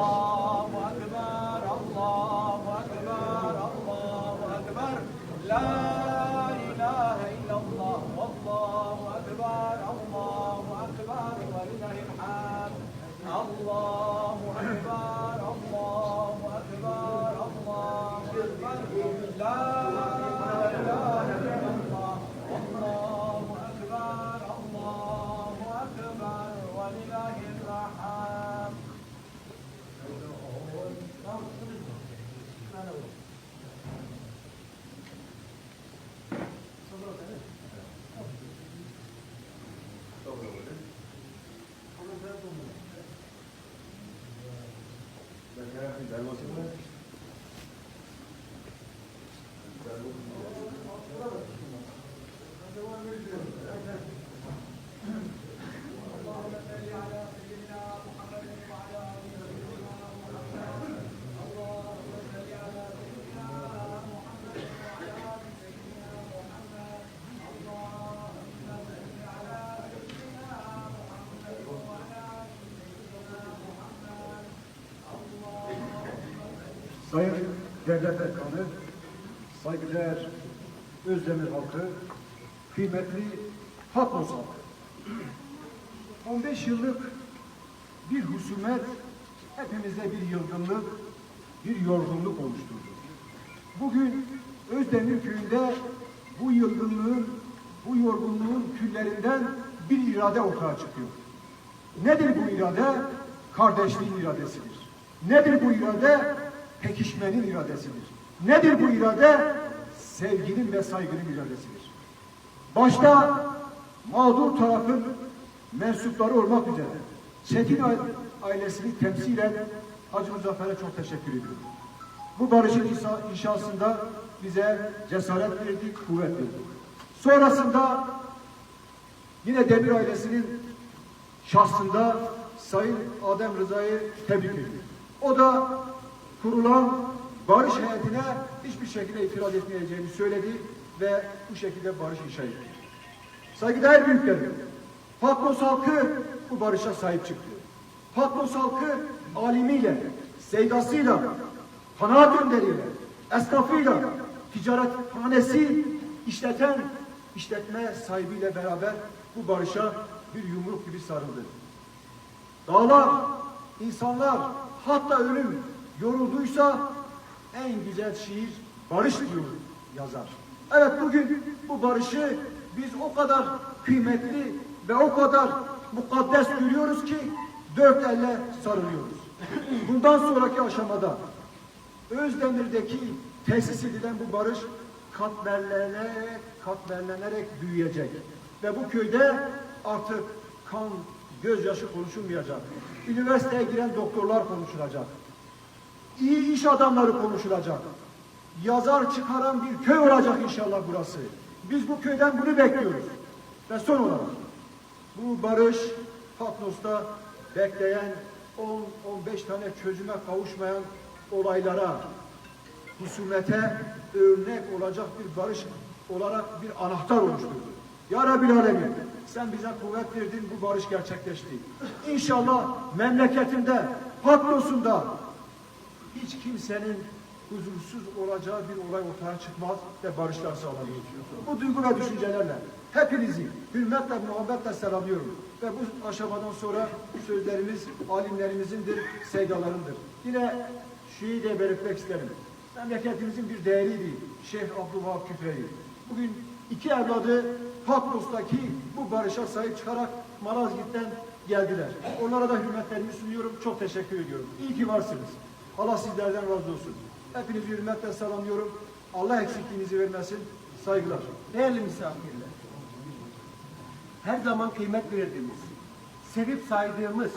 Oh. Sayın Devlet Erkanı, saygıdeğer Özdemir halkı, kıymetli Patmos halkı. 15 yıllık bir husumet hepimize bir yılgınlık, bir yorgunluk oluşturdu. Bugün Özdemir köyünde bu yılgınlığın, bu yorgunluğun küllerinden bir irade ortaya çıkıyor. Nedir bu irade? Kardeşliğin iradesidir. Nedir bu irade? Pekişmenin iradesidir. Nedir bu irade? Sevginin ve saygının iradesidir. Başta mağdur tarafın mensupları olmak üzere Çetin aile- ailesini temsilen Hacı Muzaffer'e çok teşekkür ediyorum. Bu barışın inşa- inşasında bize cesaret verdi, kuvvet verdi. Sonrasında yine Demir ailesinin şahsında Sayın Adem Rıza'yı tebrik ediyorum. O da kurulan barış heyetine hiçbir şekilde itiraz etmeyeceğini söyledi ve bu şekilde barış inşa etti. Saygıdeğer büyüklerim, Patmos halkı bu barışa sahip çıktı. Patmos halkı alimiyle, seydasıyla, kanaat önderiyle, esnafıyla, ticarethanesi işleten işletme sahibiyle beraber bu barışa bir yumruk gibi sarıldı. Dağlar, insanlar, hatta ölüm yorulduysa en güzel şiir barış diyor yazar. Evet bugün bu barışı biz o kadar kıymetli ve o kadar mukaddes görüyoruz ki dört elle sarılıyoruz. Bundan sonraki aşamada Özdemir'deki tesis edilen bu barış katmerlenerek, katmerlenerek büyüyecek. Ve bu köyde artık kan, gözyaşı konuşulmayacak. Üniversiteye giren doktorlar konuşulacak. İyi iş adamları konuşulacak. Yazar çıkaran bir köy olacak inşallah burası. Biz bu köyden bunu bekliyoruz. Ve son olarak bu barış Patmos'ta bekleyen 10-15 tane çözüme kavuşmayan olaylara, husumete örnek olacak bir barış olarak bir anahtar oluşturdu. Ya Rabbil Alemin sen bize kuvvet verdin bu barış gerçekleşti. İnşallah memleketinde, Patmos'unda hiç kimsenin huzursuz olacağı bir olay ortaya çıkmaz ve barışlar sağlanır. Bu duygu ve düşüncelerle hepinizi hürmetle, muhabbetle selamlıyorum. Ve bu aşamadan sonra sözlerimiz alimlerimizindir, seydalarındır. Yine şuyu de belirtmek isterim. Memleketimizin bir değeriydi Şeyh Abdülvahap Küfreyi. Bugün iki evladı Patmos'taki bu barışa sahip çıkarak Malazgirt'ten geldiler. Onlara da hürmetlerimi sunuyorum. Çok teşekkür ediyorum. İyi ki varsınız. Allah sizlerden razı olsun. Hepinizi hürmetle selamlıyorum. Allah eksikliğinizi vermesin. Saygılar. Değerli misafirler, her zaman kıymet verdiğimiz, sevip saydığımız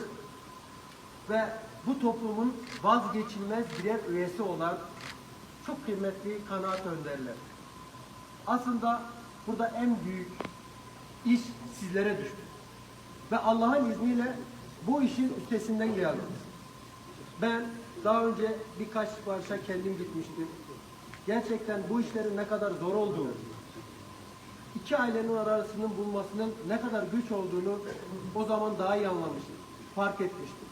ve bu toplumun vazgeçilmez birer üyesi olan çok kıymetli kanaat önderler. Aslında burada en büyük iş sizlere düştü. Ve Allah'ın izniyle bu işin üstesinden geldiniz. Ben daha önce birkaç barışa kendim gitmiştim. Gerçekten bu işlerin ne kadar zor olduğunu, iki ailenin arasının bulmasının ne kadar güç olduğunu o zaman daha iyi anlamıştım, fark etmiştim.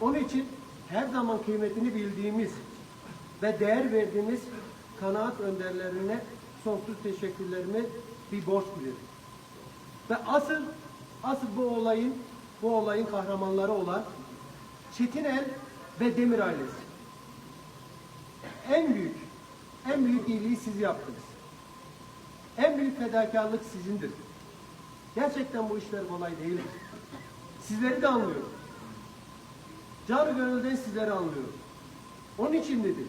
Onun için her zaman kıymetini bildiğimiz ve değer verdiğimiz kanaat önderlerine sonsuz teşekkürlerimi bir borç bilirim. Ve asıl asıl bu olayın bu olayın kahramanları olan Çetinel ve Demir ailesi. En büyük en büyük iyiliği siz yaptınız. En büyük fedakarlık sizindir. Gerçekten bu işler kolay değildir. Sizleri de anlıyorum. Canı gönülden sizleri anlıyorum. Onun için dedi.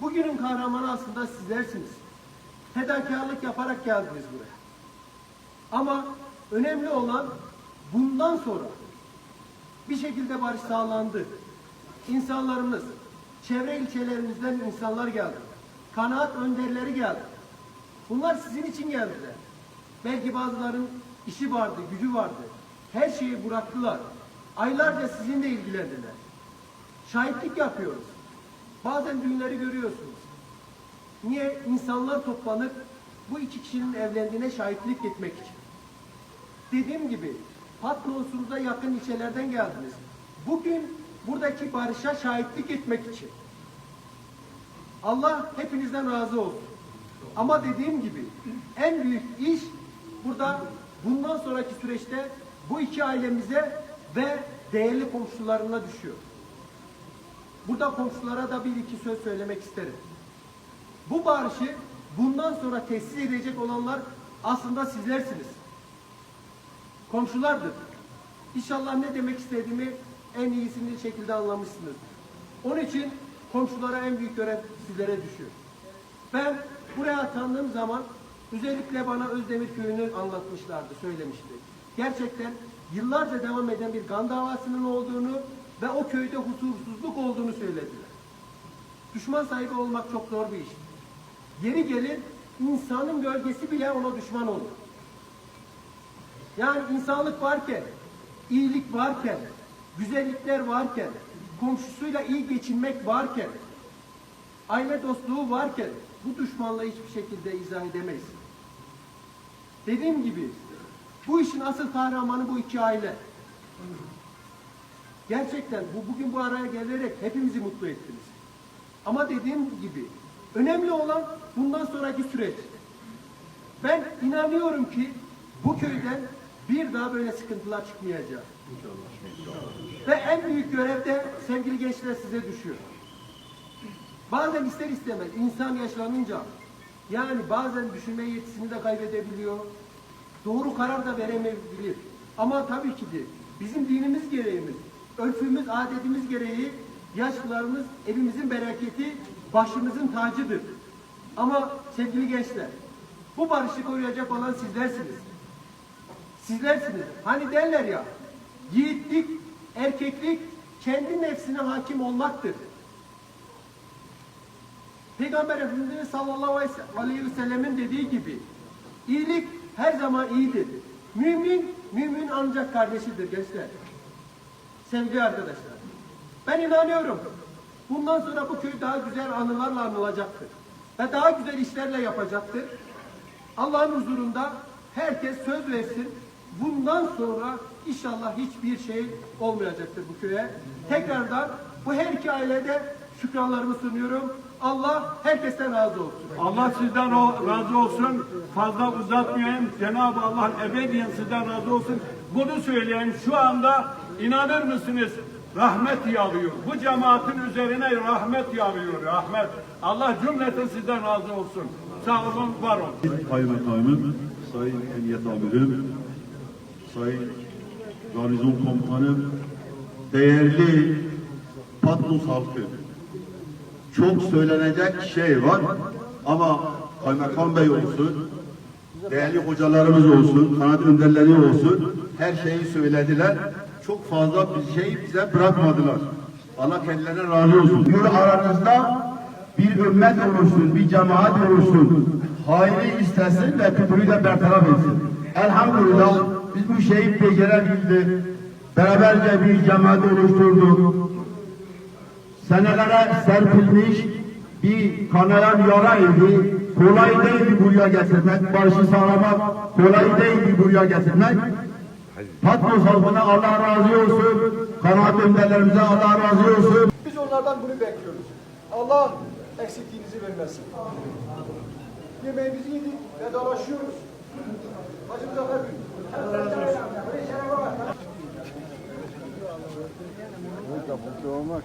Bugünün kahramanı aslında sizlersiniz. Fedakarlık yaparak geldiniz buraya. Ama önemli olan bundan sonra bir şekilde barış sağlandı. İnsanlarımız, çevre ilçelerimizden insanlar geldi. Kanaat önderleri geldi. Bunlar sizin için geldiler. Belki bazıların işi vardı, gücü vardı. Her şeyi bıraktılar. Aylarca sizinle ilgilendiler. Şahitlik yapıyoruz. Bazen düğünleri görüyorsunuz. Niye? insanlar toplanıp bu iki kişinin evlendiğine şahitlik etmek için. Dediğim gibi Patnos'unuza yakın ilçelerden geldiniz. Bugün buradaki barışa şahitlik etmek için. Allah hepinizden razı olsun. Ama dediğim gibi en büyük iş burada bundan sonraki süreçte bu iki ailemize ve değerli komşularına düşüyor. Burada komşulara da bir iki söz söylemek isterim. Bu barışı bundan sonra tesis edecek olanlar aslında sizlersiniz. Komşulardır. İnşallah ne demek istediğimi en iyisini şekilde anlamışsınız. Onun için komşulara en büyük görev sizlere düşüyor. Ben buraya atandığım zaman özellikle bana Özdemir Köyü'nü anlatmışlardı, söylemişti. Gerçekten yıllarca devam eden bir kan davasının olduğunu ve o köyde huzursuzluk olduğunu söylediler. Düşman sahibi olmak çok zor bir iş. Yeri gelir insanın gölgesi bile ona düşman olur. Yani insanlık varken, iyilik varken, güzellikler varken, komşusuyla iyi geçinmek varken, aile dostluğu varken bu düşmanla hiçbir şekilde izah edemeyiz. Dediğim gibi bu işin asıl kahramanı bu iki aile. Gerçekten bu bugün bu araya gelerek hepimizi mutlu ettiniz. Ama dediğim gibi önemli olan bundan sonraki süreç. Ben inanıyorum ki bu köyden bir daha böyle sıkıntılar çıkmayacak. Ve en büyük görev de sevgili gençler size düşüyor. Bazen ister istemez insan yaşlanınca yani bazen düşünme yetisini de kaybedebiliyor. Doğru karar da veremeyebilir. Ama tabii ki de bizim dinimiz gereğimiz, örfümüz, adetimiz gereği yaşlılarımız evimizin bereketi, başımızın tacıdır. Ama sevgili gençler, bu barışı koruyacak olan sizlersiniz. Sizlersiniz. Hani derler ya, yiğitlik, erkeklik kendi nefsine hakim olmaktır. Peygamber Efendimiz sallallahu aleyhi ve sellemin dediği gibi iyilik her zaman iyidir. Mümin, mümin ancak kardeşidir gençler. Sevgili arkadaşlar. Ben inanıyorum. Bundan sonra bu köy daha güzel anılarla anılacaktır. Ve daha güzel işlerle yapacaktır. Allah'ın huzurunda herkes söz versin. Bundan sonra inşallah hiçbir şey olmayacaktır bu köye. Tekrardan bu her iki ailede şükranlarımı sunuyorum. Allah herkesten razı olsun. Allah sizden o- razı olsun. Fazla uzatmayayım. Cenab-ı Allah ebediyen sizden razı olsun. Bunu söyleyeyim. Şu anda inanır mısınız? Rahmet yağıyor. Bu cemaatin üzerine rahmet yağıyor. Rahmet. Allah cümleten sizden razı olsun. Sağ olun, var olun. Kaymakamım, Sayın Emniyet Amirim, Sayın Garnizon Komutanım, değerli Patmos halkı. Çok söylenecek şey var ama Kaymakam Bey olsun, değerli hocalarımız olsun, kanat önderleri olsun, her şeyi söylediler. Çok fazla bir şey bize bırakmadılar. Allah kendilerine razı olsun. Yürü aranızda bir ümmet olursun, bir cemaat olursun. Haini istesin ve küfrü de bertaraf etsin. Elhamdülillah biz bu şeyi becerebildik. Beraberce bir cemaat oluşturduk. senelere serpilmiş bir kanayan yara idi. Kolay değildi buraya getirmek, barışı sağlamak kolay değildi buraya getirmek. Patmos halkına Allah razı olsun, kanaat önderlerimize Allah razı olsun. Biz onlardan bunu bekliyoruz. Allah eksikliğinizi vermesin. Yemeğimizi yedik, vedalaşıyoruz. Hacı Muzaffer Bey. Burada burada olmak.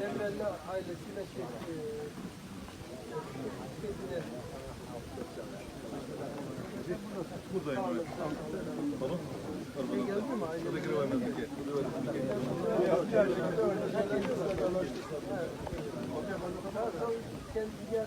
Demirel'le ailesiyle şey, e, kendine diğer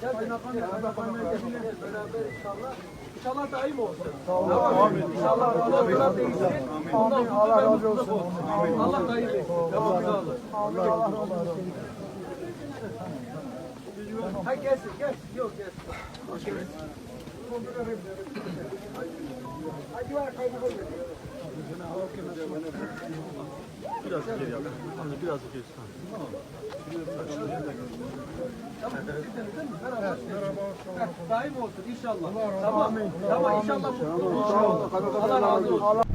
Gel ben beraber inşallah. İnşallah daim olsun. Tamam. İnşallah Allah Allah razı olsun. Allah daim etsin. Tamam sağ olun. Ha gelsin gelsin. Yok gelsin. Hadi var kaybı Daim olsun inşallah. Tamam. Tamam inşallah. Allah razı olsun.